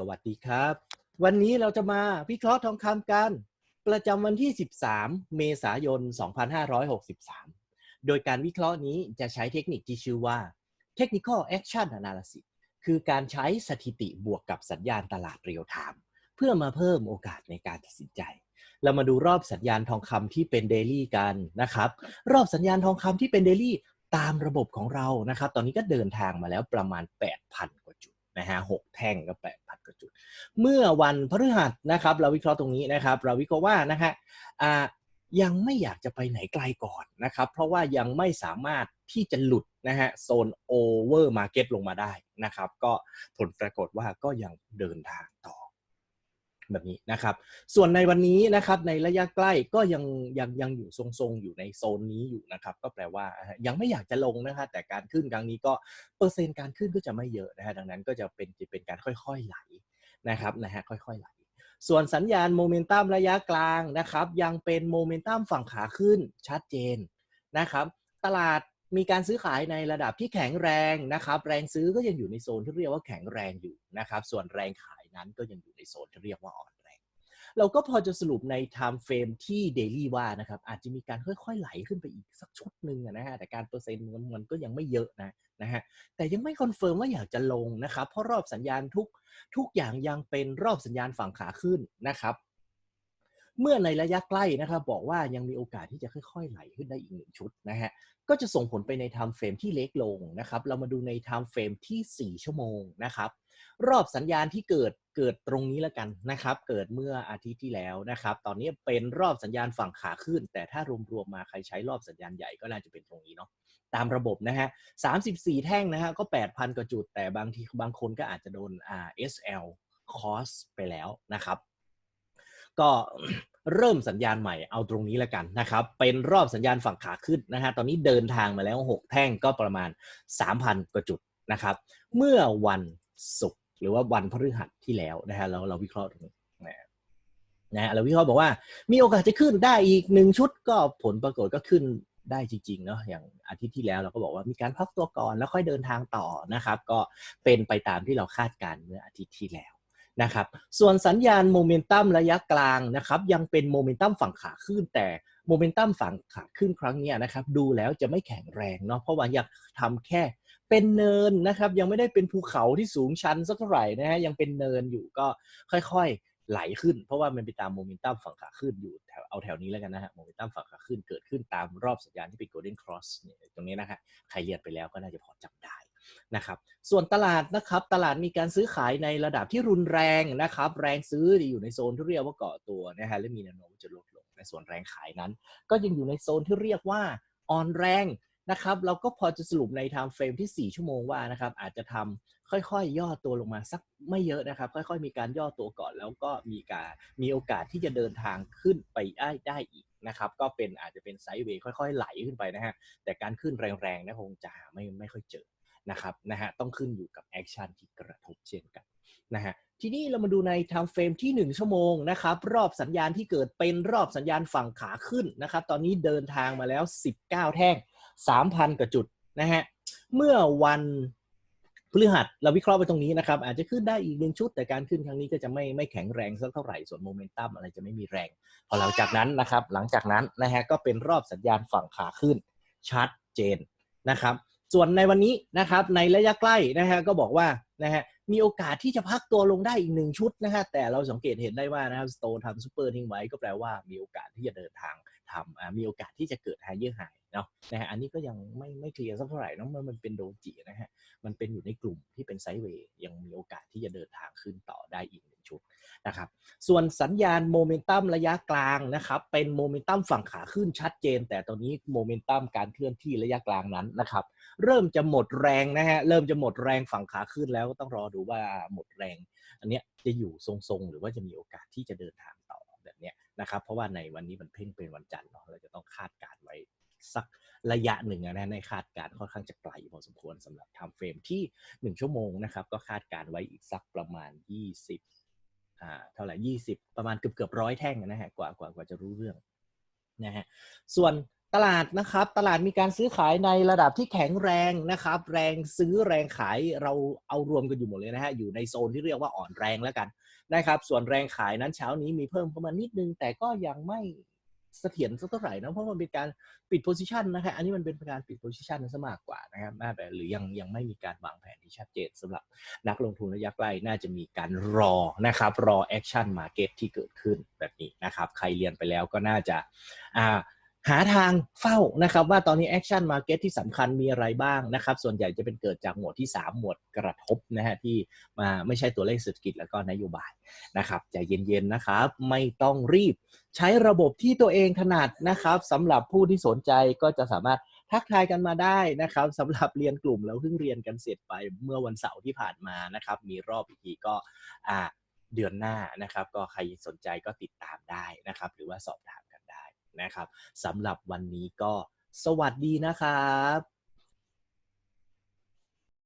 สวัสดีครับ วันนี้เราจะมาวิเคราะห์ทองคำกัน ประจำวันที่ 13 เมษายน 2563 โดยการวิเคราะห์นี้จะใช้เทคนิคที่ชื่อว่า Technical Action Analysis คือการใช้สถิติบวกกับสัญญาณตลาดเรียลไทม์เพื่อมาเพิ่มโอกาสในการตัดสินใจ เรามาดูรอบสัญญาณทองคำที่เป็นเดลี่กันนะครับ รอบสัญญาณทองคำที่เป็นเดลี่ตามระบบของเรานะครับ ตอนนี้ก็เดินทางมาแล้วประมาณ 8,000ก นะฮะหกแท่งก็8,000กว่าจุด เมื่อวันพฤหัสนะครับ เราวิเคราะห์ตรงนี้นะครับ เราวิเคราะห์ว่านะฮะอ่ายังไม่อยากจะไปไหนไกลก่อนนะครับ เพราะว่ายังไม่สามารถที่จะหลุดนะฮะโซนโอเวอร์มาร์เก็ตลงมาได้นะครับ ก็ผลปรากฏว่าก็ยังเดินทางต่อ แบบนี้นะครับ ส่วนในวันนี้นะครับในระยะใกล้ก็ยังยังยังอยู่ทรงๆอยู่ในโซนนี้อยู่นะครับ ก็แปลว่ายังไม่อยากจะลงนะครับแต่การขึ้นครั้งนี้ก็เปอร์เซ็นต์การขึ้นก็จะไม่เยอะนะฮะดังนั้นก็จะเป็นจะเป็นการค่อยๆไหลนะครับนะฮะค่อยๆไหลส่วนสัญญาณโมเมนตัมระยะกลางนะครับ ยังเป็นโมเมนตัมฝั่งขาขึ้นชัดเจนนะครับ ตลาดมีการซื้อขายในระดับที่แข็งแรงนะครับ แรงซื้อก็ยังอยู่ในโซนที่เรียกว่าแข็งแรงอยู่นะครับ ส่วนแรงขาย นั้นก็ยังอยู่ในโซนที่เรียกว่าอ่อนแรง เราก็พอจะสรุปใน time frame ที่ daily ว่านะครับอาจจะมีการค่อยๆไหลขึ้นไปอีกสักชุดหนึ่งนะฮะแต่การเปอร์เซ็นต์มันมันก็ยังไม่เยอะนะนะฮะแต่ยังไม่คอนเฟิร์มว่าอยากจะลงนะครับเพราะรอบสัญญาณทุกทุกอย่างยังเป็นรอบสัญญาณฝั่งขาขึ้นนะครับเมื่อในระยะใกล้นะครับบอกว่ายังมีโอกาสที่จะค่อยๆไหลขึ้นได้อีกหนึ่งชุดนะฮะก็จะส่งผลไปใน time frame ที่เล็กลงนะครับ เรามาดูใน time frame ที่ 4 ชั่วโมงนะครับ รอบสัญญาณที่เกิด เกิดตรงนี้แล้วกันนะครับ เกิดเมื่ออาทิตย์ที่แล้วนะครับ ตอนนี้เป็นรอบสัญญาณฝั่งขาขึ้น แต่ถ้ารวมๆมาใครใช้รอบสัญญาณใหญ่ก็น่าจะเป็นตรงนี้เนาะตามระบบนะฮะ34แท่งนะฮะก็8,000กว่าจุด แต่บางทีบางคนก็อาจจะโดนอ่า SL cost ไปแล้วนะครับ ก็เริ่มสัญญาณใหม่เอาตรงนี้แล้วกันนะครับ เป็นรอบสัญญาณฝั่งขาขึ้นนะฮะตอนนี้เดินทางมาแล้ว 6 แท่งก็ประมาณ 3,000 กว่าจุดนะครับ เมื่อวันศุกร์ หรือว่าวันพฤหัสที่แล้วนะฮะเราเราวิเคราะห์ตรงนี้นะฮะเราวิเคราะห์บอกว่ามีโอกาสจะขึ้นได้อีกหนึ่งชุดก็ผลปรากฏก็ขึ้นได้จริงๆเนาะอย่างอาทิตย์ที่แล้วเราก็บอกว่ามีการพักตัวก่อนแล้วค่อยเดินทางต่อนะครับ ก็เป็นไปตามที่เราคาดการณ์เมื่ออาทิตย์ที่แล้ว นะครับ ส่วนสัญญาณโมเมนตัมระยะกลางนะครับยังเป็นโมเมนตัมฝั่งขาขึ้นแต่โมเมนตัมฝั่งขาขึ้นครั้งนี้นะครับดูแล้วจะไม่แข็งแรงเนาะเพราะว่าอยากทำแค่เป็นเนินนะครับยังไม่ได้เป็นภูเขาที่สูงชันสักเท่าไหร่นะฮะยังเป็นเนินอยู่ก็ค่อยๆไหลขึ้น เพราะว่ามันไปตามโมเมนตัมฝั่งขาขึ้นอยู่แถวเอาแถวนี้แล้วกันนะฮะโมเมนตัมฝั่งขาขึ้นเกิดขึ้นตามรอบสัญญาณที่เป็น golden cross ตรงนี้นะฮะใครเรียนไปแล้วก็น่าจะพอจำได้ นะครับส่วนตลาดนะครับตลาดมีการซื้อขายในระดับที่รุนแรงนะครับแรงซื้ออยู่ในโซนที่เรียกว่าเกาะตัวนะฮะและมีแนวโน้มจะลดลงในส่วนแรงขายนั้น ก็ยังอยู่ในโซนที่เรียกว่าอ่อนแรงนะครับเราก็พอจะสรุปใน time frame ที่ 4 ชั่วโมงว่านะครับอาจจะทำค่อยๆย่อตัวลงมาสักไม่เยอะนะครับ ค่อยๆ มีการย่อตัวก่อน แล้วก็มีการมีโอกาสที่จะเดินทางขึ้นไปได้ได้อีกนะครับก็เป็นอาจจะเป็นไซด์เวย์ค่อยๆ ไหลขึ้นไปนะฮะแต่การขึ้นแรงๆนะคงจะไม่ไม่ค่อยเจอ นะครับนะฮะต้องขึ้นอยู่กับแอคชั่นที่กระทบเช่นกันนะฮะทีนี้เรามาดูใน time frame ที่ 1 ชั่วโมงนะครับ รอบสัญญาณที่เกิดเป็นรอบสัญญาณฝั่งขาขึ้นนะครับ ตอนนี้เดินทางมาแล้ว 19 แท่ง 3,000กว่าจุดนะฮะเมื่อวันพฤหัสเราวิเคราะห์ไปตรงนี้นะครับ อาจจะขึ้นได้อีกหนึ่งชุด แต่การขึ้นครั้งนี้ก็จะไม่ไม่แข็งแรงสักเท่าไหร่ส่วนโมเมนตัมอะไรจะไม่มีแรง พอหลังจากนั้นนะครับ หลังจากนั้นนะฮะก็เป็นรอบสัญญาณฝั่งขาขึ้นชัดเจนนะครับ ส่วนในวันนี้นะครับในระยะใกล้นะฮะก็บอกว่านะฮะมีโอกาสที่จะพักตัวลงได้อีกหนึ่งชุดนะฮะแต่เราสังเกตเห็นได้ว่านะครับสโตทำซูเปอร์ทิ้งไว้ก็แปลว่ามีโอกาสที่จะเดินทาง ทำมีโอกาสที่จะเกิดไฮเยอร์ไฮเนาะนะฮะอันนี้ก็ยังไม่ไม่เคลียร์สักเท่าไหร่เนาะมันมันเป็นโดจินะฮะมันเป็นอยู่ในกลุ่มที่เป็นไซด์เวย์ยังมีโอกาสที่จะเดินทางขึ้นต่อได้อีกหนึ่งชุดนะครับส่วนสัญญาณโมเมนตัมระยะกลางนะครับเป็นโมเมนตัมฝั่งขาขึ้นชัดเจน แต่ตอนนี้โมเมนตัมการเคลื่อนที่ระยะกลางนั้นนะครับเริ่มจะหมดแรงนะฮะเริ่มจะหมดแรงฝั่งขาขึ้นแล้วก็ต้องรอดูว่าหมดแรง อันเนี้ยจะอยู่ทรงๆ หรือว่าจะมีโอกาสที่จะเดินทาง นะครับ เพราะว่าในวันนี้มันเพ่งเป็นวันจันทร์เนาะเราจะต้องคาดการไว้สักระยะหนึ่งนะในคาดการค่อนข้างจะไกลพอสมควรสำหรับไทม์เฟรมที่ 1 ชั่วโมงนะครับ ก็คาดการไว้อีกสักประมาณ 20อ่าเท่าไหร่20 ประมาณเกือบเกือบร้อยแท่งนะฮะกว่ากว่ากว่าจะรู้เรื่องนะฮะส่วน ตลาดนะครับ ตลาดมีการซื้อขายในระดับที่แข็งแรงนะครับ แรงซื้อแรงขายเราเอารวมกันอยู่หมดเลยนะฮะอยู่ในโซนที่เรียกว่าอ่อนแรงแล้วกันนะครับ ส่วนแรงขายนั้นเช้านี้มีเพิ่มเข้ามานิดนึง แต่ก็ยังไม่เสถียรสักเท่าไหร่นะเพราะมันเป็นการปิดโพซิชันนะครับอันนี้มันเป็นการปิดโพซิชันซะมากกว่านะครับน่าแบบหรือยังยังไม่มีการวางแผนที่ชัดเจนสำหรับนักลงทุนระยะใกล้น่าจะมีการรอนะครับรอแอคชั่นมาเก็ตที่เกิดขึ้นแบบนี้นะครับ ใครเรียนไปแล้วก็น่าจะอ่า หาทางเฝ้านะครับว่าตอนนี้แอคชั่นมาเก็ตที่สำคัญมีอะไรบ้างนะครับ ส่วนใหญ่จะเป็นเกิดจากหมวดที่ 3 หมวดกระทบนะฮะที่มาไม่ใช่ตัวเลขเศรษฐกิจแล้วก็นโยบายนะครับใจเย็นๆนะครับ ไม่ต้องรีบ ใช้ระบบที่ตัวเองถนัดนะครับสำหรับผู้ที่สนใจก็จะสามารถทักทายกันมาได้นะครับสำหรับเรียนกลุ่มแล้วเพิ่งเรียนกันเสร็จไปเมื่อวันเสาร์ที่ผ่านมานะครับ มีรอบอีกทีก็เดือนหน้านะครับ ก็ใครสนใจก็ติดตามได้นะครับ หรือว่าสอบถาม นะครับสำหรับวันนี้ก็สวัสดีนะครับ